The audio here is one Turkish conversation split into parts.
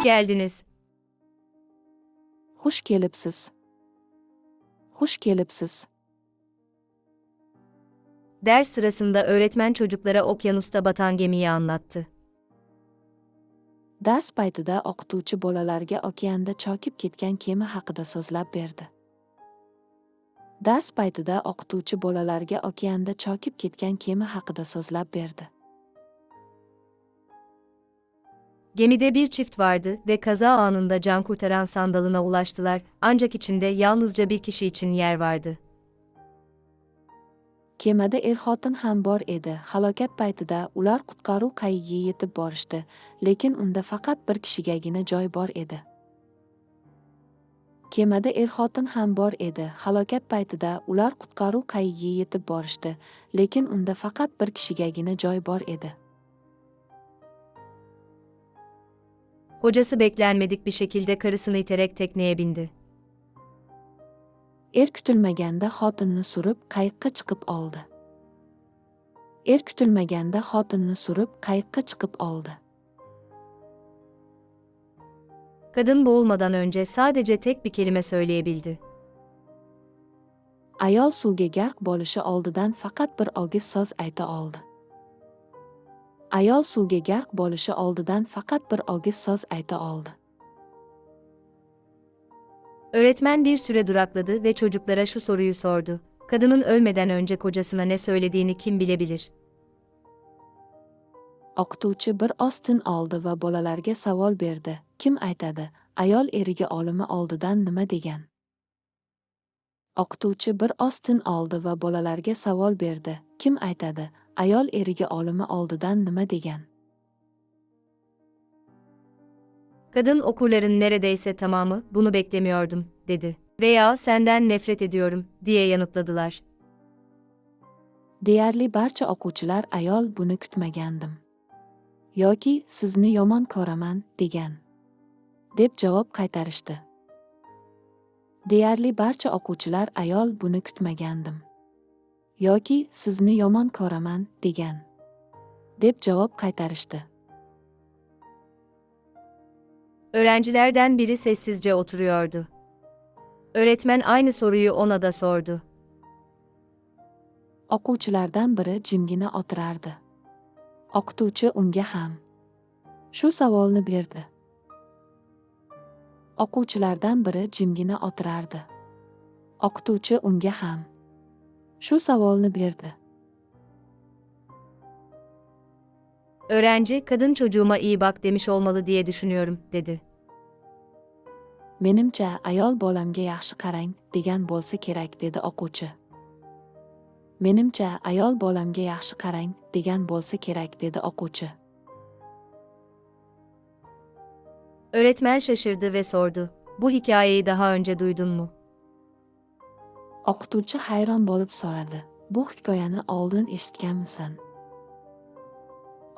Hoş geldiniz. Xush kelibsiz. Xush kelibsiz. Ders sırasında öğretmen çocuklara okyanusta batan gemiyi anlattı. Dars paytida o'qituvchi bolalarga okeanda chokib ketgan kema haqida so'zlab berdi. Dars paytida o'qituvchi bolalarga okeanda chokib ketgan kema haqida so'zlab berdi. Gemide bir çift vardı ve kaza anında can kurtaran sandalına ulaştılar ancak içinde yalnızca bir kişi için yer vardı. Kemada er-xotin ham bor edi. Halokat paytida ular qutqaruv qayigiga yetib borishdi, lekin unda faqat bir kishigagina joy bor edi. Kemada er-xotin ham bor edi. Halokat paytida ular qutqaruv qayigiga yetib borishdi, lekin unda faqat bir kishigagina joy bor edi. Kocası beklenmedik bir şekilde karısını iterek tekneye bindi. Er kutilmaganda xotinni surib qayiqqa chiqib oldi. Er kutilmaganda xotinni surib qayiqqa chiqib oldi. Kadın boğulmadan önce sadece tek bir kelime söyleyebildi. Ayol suvga garq bo'lishi oldidan faqat bir ogiz so'z ayta oldi. Ayol suvga garq bo'lishi oldidan faqat bir ogiz so'z ayta oldi. Öğretmen bir süre durakladı ve çocuklara şu soruyu sordu. Kadının ölmeden önce kocasına ne söylediğini kim bilebilir? O'qituvchi bir oz tin oldi va bolalarga savol berdi. Kim aytadi? Ayol eriga olimi oldidan nima degan? O'qituvchi bir oz tin oldi va bolalarga savol berdi. Kim aytadi? Ayol eriga olimi oldidan nima degan? Kadın okurların neredeyse tamamı bunu beklemiyordum dedi. Veya senden nefret ediyorum diye yanıtladılar. Deyarli barcha o'quvchilar ayol buni kutmagandim. Yoki sizni yomon ko'raman degan. deb javob qaytarishdi. Deyarli barcha o'quvchilar ayol buni kutmagandim. Yoki sizni yomon ko'raman degan. deb javob qaytarishdi. Öğrencilerden biri sessizce oturuyordu. Öğretmen aynı soruyu ona da sordu. O'quvchilardan biri jimgina o'tirardi. O'qituvchi unga ham shu savolni berdi. O'quvchilardan biri jimgina o'tirardi. O'qituvchi unga ham shu savolni berdi. Öğrenci, kadın çocuğuma iyi bak demiş olmalı diye düşünüyorum, dedi. Menimcha ayol bolamga yaxshi qarang degan bo'lsa kerak dedi o'quvchi. Menimcha ayol bolamga yaxshi qarang degan bo'lsa kerak dedi o'quvchi. Öğretmen şaşırdı ve sordu. Bu hikayeyi daha önce duydun mu? O'qituvchi hayron bo'lib so'radi. Bu hikoyani oldin eshitganmisan?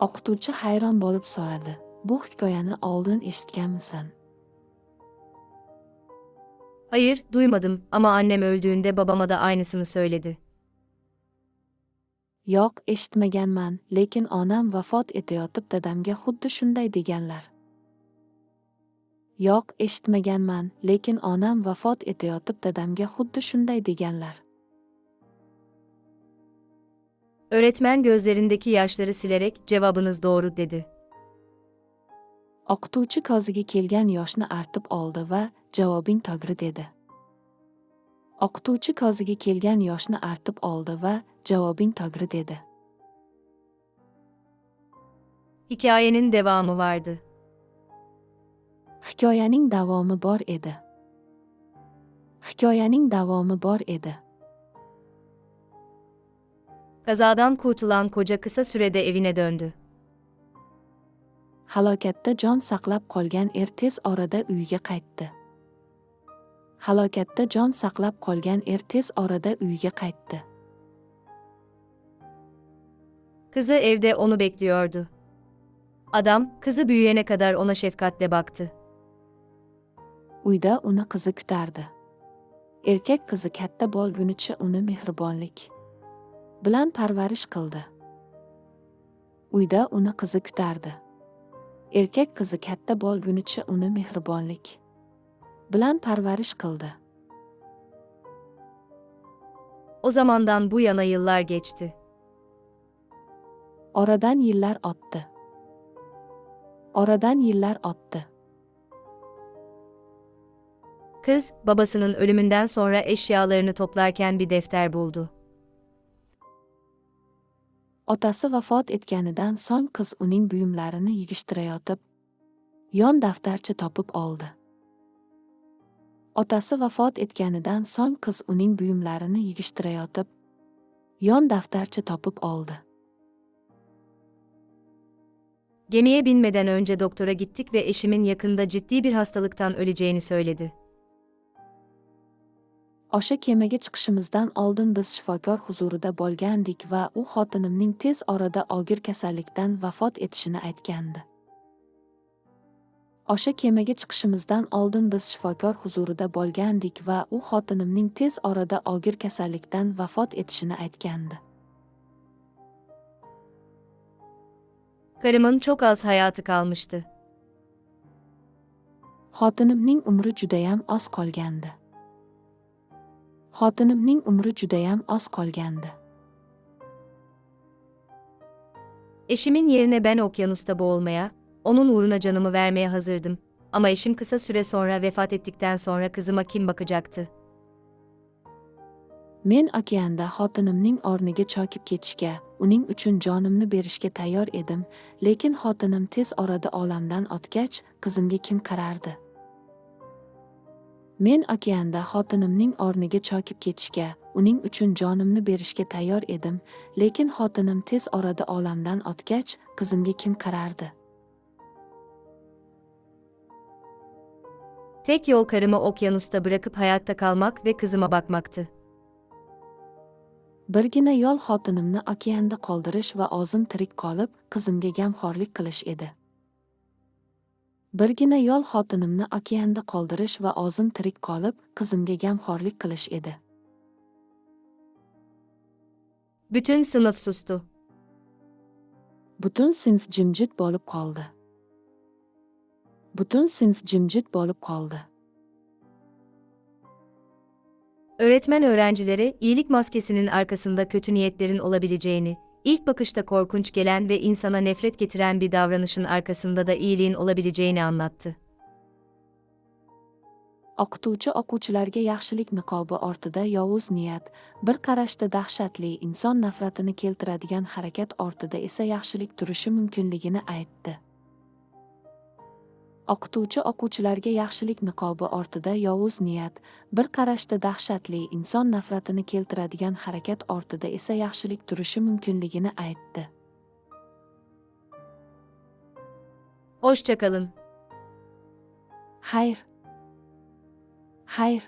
O'qituvchi hayron bo'lib so'radi. Bu hikoyani oldin eshitganmisan? Hayır, duymadım ama annem öldüğünde babama da aynısını söyledi. Yo'q, eshitmaganman, lekin onam vafot etayotib dadamga xuddi shunday deganlar. Yo'q, eshitmaganman, lekin onam vafot etayotib dadamga xuddi shunday deganlar. Öğretmen gözlerindeki yaşları silerek cevabınız doğru dedi. O'qituvchi ko'ziga kelgan yoshni artib oldi va javobing to'g'ri dedi. O'qituvchi ko'ziga kelgan yoshni artib oldi va javobing to'g'ri dedi. Hikayenin devamı vardı. Hikoyaning davomi bor edi. Hikoyaning davomi bor edi. Kazadan kurtulan koca kısa sürede evine döndü. Halokatda jon saqlab qolgan er tez orada uyiga qaytdi. Halokatda jon saqlab qolgan er tez orada uyiga qaytdi. Kızı evde onu bekliyordu. Adam, kızı büyüyene kadar ona şefkatle baktı. Uyda uni qizi kutardi. Erkak qizi katta bo'lgunicha uni mehribonlik bilan parvarish qildi. Uyda uni qizi kutardi. erkak qizi katta bo'lgunicha uni mehribonlik bilan parvarish qildi O zamandan bu yana yıllar geçti. oradan yillar o'tdi oradan yillar o'tdi Kız, babasının ölümünden sonra eşyalarını toplarken bir defter buldu. otasi vafot etganidan so'ng qiz uning buyumlarini yig'ishtirayotib yon daftarcha topib oldi otasi vafot etganidan so'ng qiz uning buyumlarini yig'ishtirayotib yon daftarcha topib oldi Gemiye binmeden önce doktora gittik ve eşimin yakında ciddi bir hastalıktan öleceğini söyledi. O'sha kemaga chiqishimizdan oldin biz shifokor huzurida bo'lgandik va u xotinimning tez orada og'ir kasallikdan vafot etishini aytgandi. O'sha kemaga chiqishimizdan oldin biz shifokor huzurida bo'lgandik va u xotinimning tez orada og'ir kasallikdan vafot etishini aytgandi. Karımın çok az hayatı kalmıştı. xotinimning umri judayam oz qolgandi xotinimning umri judayam oz qolgandi Eşimin yerine ben okyanusta boğulmaya, onun uğruna canımı vermeye hazırdım. Ama eşim kısa süre sonra vefat ettikten sonra kızıma kim bakacaktı? men okeanda xotinimning o'rniga chokib ketishga uning uchun jonimni berishga tayyor edim lekin xotinim tez orada olamdan o'tgach qizimga kim qarardi men okeanda xotinimning o'rniga chokib ketishga uning uchun jonimni berishga tayyor edim lekin xotinim tez orada olamdan o'tgach qizimga kim qarardi Tek yol karımı okyanusta bırakıp hayatta kalmak ve kızıma bakmaktı. birgina yo'l xotinimni okeanda qoldirish va o'zim tirik qolib qizimga gamxo'rlik qilish edi birgina yo'l xotinimni okeanda qoldirish va o'zim tirik qolib qizimga gamxo'rlik qilish edi. Bütün sınıf sustu. butun sinf jimjit bo'lib qoldi. Butun sinf jimjit bo'lib qoldi. Öğretmen öğrencilere iyilik maskesinin arkasında kötü niyetlerin olabileceğini, ilk bakışta korkunç gelen ve insana nefret getiren bir davranışın arkasında da iyiliğin olabileceğini anlattı. o'qituvchi o'quvchilarga yaxshilik niqobi ortida yovuz niyat bir qarashda dahshatli inson nafratini keltiradigan harakat ortida esa yaxshilik turishi mumkinligini aytdi o'qituvchi o'quvchilarga yaxshilik niqobi ortida yovuz niyat bir qarashda dahshatli inson nafratini keltiradigan harakat ortida esa yaxshilik turishi mumkinligini aytdi. Hoşçakalın. xayr xayr